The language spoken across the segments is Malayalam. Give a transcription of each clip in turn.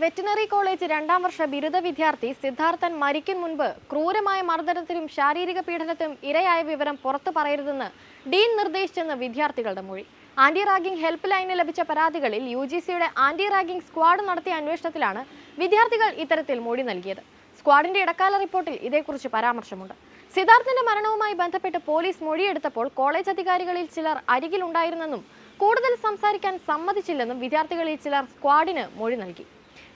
വെറ്റിനറി കോളേജ് രണ്ടാം വർഷ ബിരുദ വിദ്യാർത്ഥി സിദ്ധാർത്ഥൻ മരിക്കും മുൻപ് ക്രൂരമായ മർദ്ദനത്തിനും ശാരീരിക പീഡനത്തിനും ഇരയായ വിവരം പുറത്തു പറയരുതെന്ന് ഡീൻ നിർദ്ദേശിച്ചെന്ന് വിദ്യാർത്ഥികളുടെ മൊഴി. ആന്റി റാഗിംഗ് ഹെൽപ്പ് ലൈനിൽ ലഭിച്ച പരാതികളിൽ യു ജി സിയുടെ ആന്റി റാഗിംഗ് സ്ക്വാഡ് നടത്തിയ അന്വേഷണത്തിലാണ് വിദ്യാർത്ഥികൾ ഇത്തരത്തിൽ മൊഴി നൽകിയത്. സ്ക്വാഡിന്റെ ഇടക്കാല റിപ്പോർട്ടിൽ ഇതേക്കുറിച്ച് പരാമർശമുണ്ട്. സിദ്ധാർത്ഥന്റെ മരണവുമായി ബന്ധപ്പെട്ട് പോലീസ് മൊഴിയെടുത്തപ്പോൾ കോളേജ് അധികാരികളിൽ ചിലർ അരികിലുണ്ടായിരുന്നെന്നും കൂടുതൽ സംസാരിക്കാൻ സമ്മതിച്ചില്ലെന്നും വിദ്യാർത്ഥികളിൽ ചിലർ സ്ക്വാഡിന് മൊഴി നൽകി.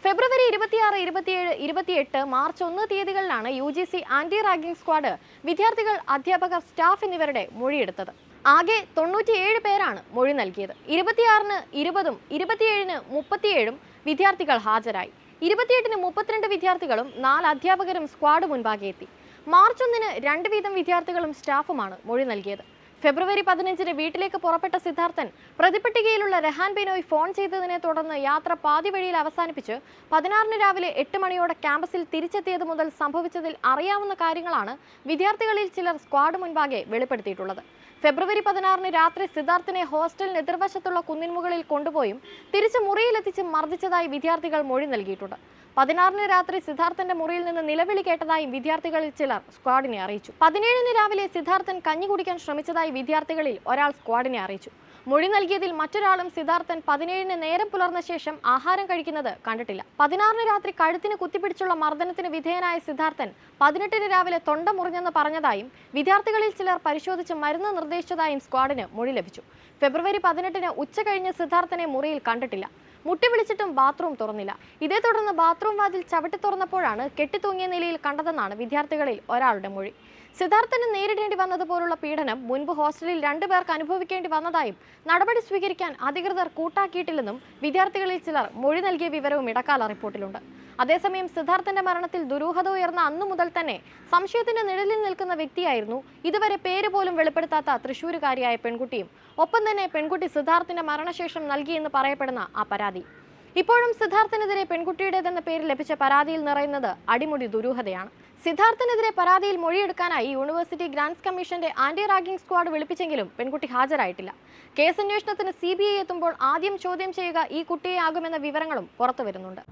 ഫെബ്രുവരി ഇരുപത്തിയാറ് ഇരുപത്തിയേഴ് ഇരുപത്തിയെട്ട് മാർച്ച് ഒന്ന് തീയതികളിലാണ് U G C anti ragging squad വിദ്യാർത്ഥികൾ അധ്യാപകർ സ്റ്റാഫ് എന്നിവരുടെ മൊഴിയെടുത്തത്. ആകെ തൊണ്ണൂറ്റിയേഴ് പേരാണ് മൊഴി നൽകിയത്. ഇരുപത്തിയാറിന് ഇരുപതും ഇരുപത്തിയേഴിന് മുപ്പത്തിയേഴും വിദ്യാർത്ഥികൾ ഹാജരായി. ഇരുപത്തിയെട്ടിന് മുപ്പത്തിരണ്ട് വിദ്യാർത്ഥികളും നാല് അധ്യാപകരും സ്ക്വാഡ് മുൻപാകെ എത്തി. മാർച്ച് ഒന്നിന് രണ്ട് വീതം വിദ്യാർത്ഥികളും സ്റ്റാഫുമാണ് മൊഴി നൽകിയത്. ഫെബ്രുവരി പതിനഞ്ചിന് വീട്ടിലേക്ക് പുറപ്പെട്ട സിദ്ധാർത്ഥൻ പ്രതിപട്ടികയിലുള്ള രഹാൻ ബിനോയ് ഫോൺ ചെയ്തതിനെ തുടർന്ന് യാത്ര പാതി വഴിയിൽ അവസാനിപ്പിച്ച് പതിനാറിന് രാവിലെ എട്ട് മണിയോടെ ക്യാമ്പസിൽ തിരിച്ചെത്തിയത് മുതൽ സംഭവിച്ചതിൽ അറിയാവുന്ന കാര്യങ്ങളാണ് വിദ്യാർത്ഥികളിൽ ചിലർ സ്ക്വാഡ് മുൻപാകെ വെളിപ്പെടുത്തിയിട്ടുള്ളത്. ഫെബ്രുവരി പതിനാറിന് രാത്രി സിദ്ധാർത്ഥിനെ ഹോസ്റ്റലിന് എതിർവശത്തുള്ള കുന്നിൻമുകളിൽ കൊണ്ടുപോയും തിരിച്ച് മുറിയിലെത്തിച്ച് മർദ്ദിച്ചതായി വിദ്യാർത്ഥികൾ മൊഴി നൽകിയിട്ടുണ്ട്. പതിനാറിന് രാത്രി സിദ്ധാർത്ഥന്റെ മുറിയിൽ നിന്ന് നിലവിളി കേട്ടതായും വിദ്യാർത്ഥികളിൽ ചിലർ സ്ക്വാഡിനെ അറിയിച്ചു. പതിനേഴിന് രാവിലെ സിദ്ധാർത്ഥൻ കഞ്ഞി കുടിക്കാൻ ശ്രമിച്ചതായി വിദ്യാർത്ഥികളിൽ ഒരാൾ സ്ക്വാഡിനെ അറിയിച്ചു. മൊഴി നൽകിയതിൽ മറ്റൊരാളും സിദ്ധാർത്ഥൻ പതിനേഴിന് നേരം പുലർന്ന ശേഷം ആഹാരം കഴിക്കുന്നത് കണ്ടിട്ടില്ല. പതിനാറിന് രാത്രി കഴുത്തിന് കുത്തിപ്പിടിച്ചുള്ള മർദ്ദനത്തിന് വിധേയനായ സിദ്ധാർത്ഥൻ പതിനെട്ടിന് രാവിലെ തൊണ്ട മുറിഞ്ഞെന്ന് പറഞ്ഞതായും വിദ്യാർത്ഥികളിൽ ചിലർ പരിശോധിച്ച് മരുന്ന് നിർദ്ദേശിച്ചതായും സ്ക്വാഡിന് മൊഴി ലഭിച്ചു. ഫെബ്രുവരി പതിനെട്ടിന് ഉച്ച കഴിഞ്ഞ് സിദ്ധാർത്ഥനെ മുറിയിൽ കണ്ടിട്ടില്ല. മുട്ടി വിളിച്ചിട്ടും ബാത്റൂം തുറന്നില്ല. ഇതേ തുടർന്ന് ബാത്റൂം വാതിൽ ചവിട്ടി തുറന്നപ്പോഴാണ് കെട്ടിത്തൂങ്ങിയ നിലയിൽ കണ്ടതെന്നാണ് വിദ്യാർത്ഥികളിൽ ഒരാളുടെ മൊഴി. സിദ്ധാർത്ഥന് നേരിടേണ്ടി വന്നതുപോലുള്ള പീഡനം മുൻപ് ഹോസ്റ്റലിൽ രണ്ടുപേർക്ക് അനുഭവിക്കേണ്ടി വന്നതായും നടപടി സ്വീകരിക്കാൻ അധികൃതർ കൂട്ടാക്കിയിട്ടില്ലെന്നും വിദ്യാർത്ഥികളിൽ ചിലർ മൊഴി നൽകിയ വിവരവും ഇടക്കാല റിപ്പോർട്ടിലുണ്ട്. അതേസമയം സിദ്ധാർത്ഥന്റെ മരണത്തിൽ ദുരൂഹത ഉയർന്ന അന്നു മുതൽ തന്നെ സംശയത്തിന്റെ നിഴലിൽ നിൽക്കുന്ന വ്യക്തിയായിരുന്നു. ഇതുവരെ പേര് പോലും വെളിപ്പെടുത്താത്ത തൃശൂരുകാരിയായ പെൺകുട്ടിയും ഒപ്പം തന്നെ പെൺകുട്ടി സിദ്ധാർത്ഥിന്റെ മരണശേഷം നൽകിയെന്ന് പറയപ്പെടുന്ന ആ പരാതി. ഇപ്പോഴും സിദ്ധാർത്ഥനെതിരെ പെൺകുട്ടിയുടേതെന്ന പേരിൽ ലഭിച്ച പരാതിയിൽ നിറയുന്നത് അടിമുടി ദുരൂഹതയാണ്. സിദ്ധാർത്ഥനെതിരെ പരാതിയിൽ മൊഴിയെടുക്കാനായി യൂണിവേഴ്സിറ്റി ഗ്രാന്റ്സ് കമ്മീഷന്റെ ആന്റി റാഗിംഗ് സ്ക്വാഡ് വിളിപ്പിച്ചെങ്കിലും പെൺകുട്ടി ഹാജരായിട്ടില്ല. കേസന്വേഷണത്തിന് സി എത്തുമ്പോൾ ആദ്യം ചോദ്യം ചെയ്യുക ഈ കുട്ടിയെ ആകുമെന്ന വിവരങ്ങളും പുറത്തുവരുന്നുണ്ട്.